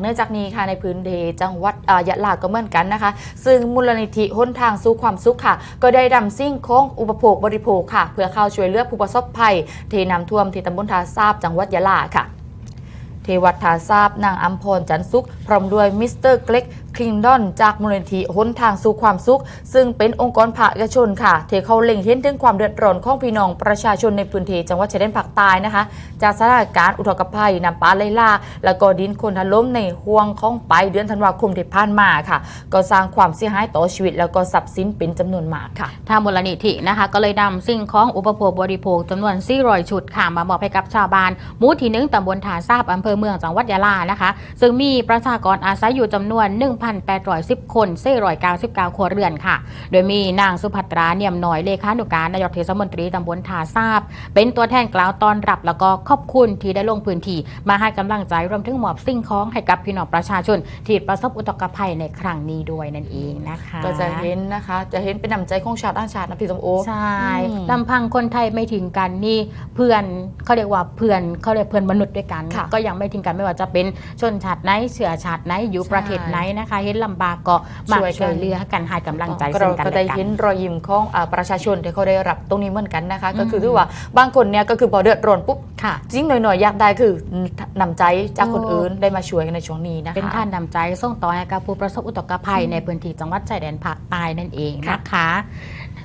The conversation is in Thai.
เนื่องจากนี้ค่ะในพื้นที่จังหวัดยะลาก็เหมือนกันนะคะ ซึ่งมูลนิธิหนทางสู่ความสุขค่ะ ก็ได้ดำซิ่งโค้งอุปโภคบริโภคค่ะ เพื่อเข้าช่วยเหลือผู้ประสบภัยที่น้ำท่วมที่ตำบลทาซาบจังหวัดยะลาค่ะที่วัดทาซาบนางอัมพรจันสุข พร้อมด้วยมิสเตอร์เกล็ก คลิงดอนจากมูลนิธิหนทางสู่ความสุข ซึ่งเป็นองค์กรภาคเอกชนค่ะที่เขาเล็งเห็นถึงความเดือดร้อนของพี่น้องประชาชนในพื้นที่จังหวัดชายแดนภาคใต้นะคะ จากสถานการณ์อุทกภัยน้ำป่าไหลหลากแล้วก็ดินคนถล่มในห่วงของไปเดือนธันวาคมที่ผ่านมาค่ะ ก็สร้างความเสียหายต่อชีวิต แล้วก็ทรัพย์สินเป็นจำนวนมากค่ะทางมูลนิธินะคะ ก็เลยนำสิ่งของอุปโภคบริโภคจำนวน400ชุดค่ะมามอบให้กับชาวบ้านหมู่ที่หนึ่งตำบลถาซาบอำเภอเมืองจังหวัดยะลานะคะ ซึ่งมีประชากรอาศัยอยู่จำนวน1,810 คน499ครัวเรือนค่ะ โดยมีนางสุภัตราเนียมน้อยเลขานุการนายกเทศมนตรีตำบลถาซาบ เป็นตัวแทนกล่าวต้อนรับ แล้วก็ขอบคุณที่ได้ลงพื้นที่มาให้กำลังใจรวมถึงมอบสิ่งของให้กับพี่น้องประชาชน ที่ประสบอุทกภัยในครั้งนี้ด้วยนั่นเองนะคะ ก็จะเห็นนะคะ จะเห็นเป็นน้ำใจของชาวต่างชาตินะพี่สมโอใช่อืมลำพังคนไทยไม่ทิ้งกันนี่เพื่อนเขาเรียกว่าเพื่อนเขาเรียกเพื่อนมนุษย์ด้วยกันค่ะก็ยังไม่ทิ้งกันไม่ว่าจะเป็นชนชาติไหนเชื้อชาติไหนอยู่ใช่ประเทศไหนนะคะเห็นลำบากก็มาช่วยกันช่วยเหลือกันให้กำลังใจก็ซึ่เรางกันก็และได้กัเห็นนรอยยิ้มของอ่าประชาชนที่เขาได้รับตรงนี้เหมือนกันนะคะก็คืออืมที่ว่าบางคนเนี่ยก็คือพอเดือดร้อนปุ๊บค่ะจริงหน่อยๆอยากได้คือนำใจจากคนอื่นได้มาช่วยกันในช่วงนี้นะคะเป็นท่านนำใจส่งต่อให้กับผู้ประสบอุทกภัยในพื้นที่จังหวัดชายแดนภาคใต้นั่นเองนะคะ